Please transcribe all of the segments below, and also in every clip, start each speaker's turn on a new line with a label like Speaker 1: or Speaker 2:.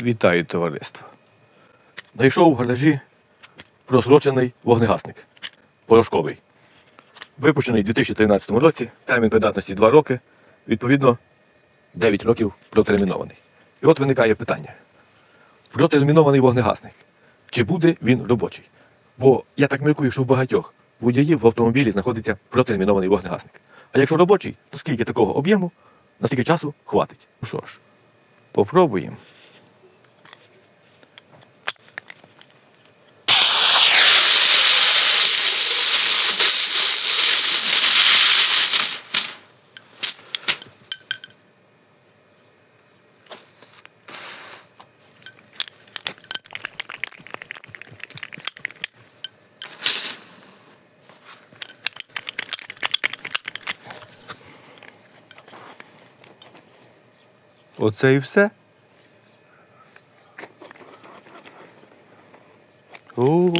Speaker 1: Вітаю товариство. Знайшов в гаражі просрочений вогнегасник порошковий. Випущений у 2013 році, термін придатності 2 роки, відповідно 9 років протермінований. І от виникає питання: протермінований вогнегасник. Чи буде він робочий? Бо я так міркую, що в багатьох водіїв в автомобілі знаходиться протермінований вогнегасник. А якщо робочий, то скільки такого об'єму, на стільки часу хватить. Ну що ж, попробуємо. Оце і все. О.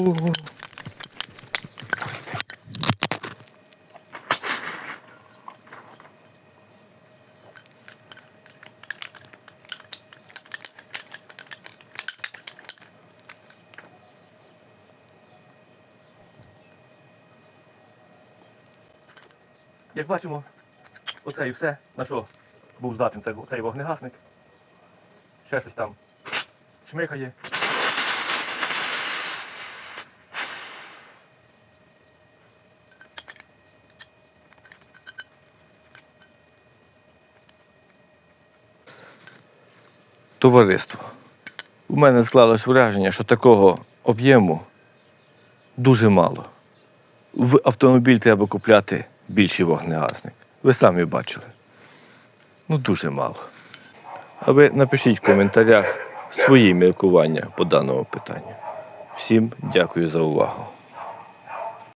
Speaker 1: Як бачимо, оце і все, на що був здатний цей, вогнегасник. Ще щось там чмихає. Товариство. У мене склалось враження, що такого об'єму дуже мало. В автомобіль треба купляти більший вогнегасник. Ви самі бачили. Ну, дуже мало. А ви напишіть в коментарях свої міркування по даному питанню. Всім дякую за увагу.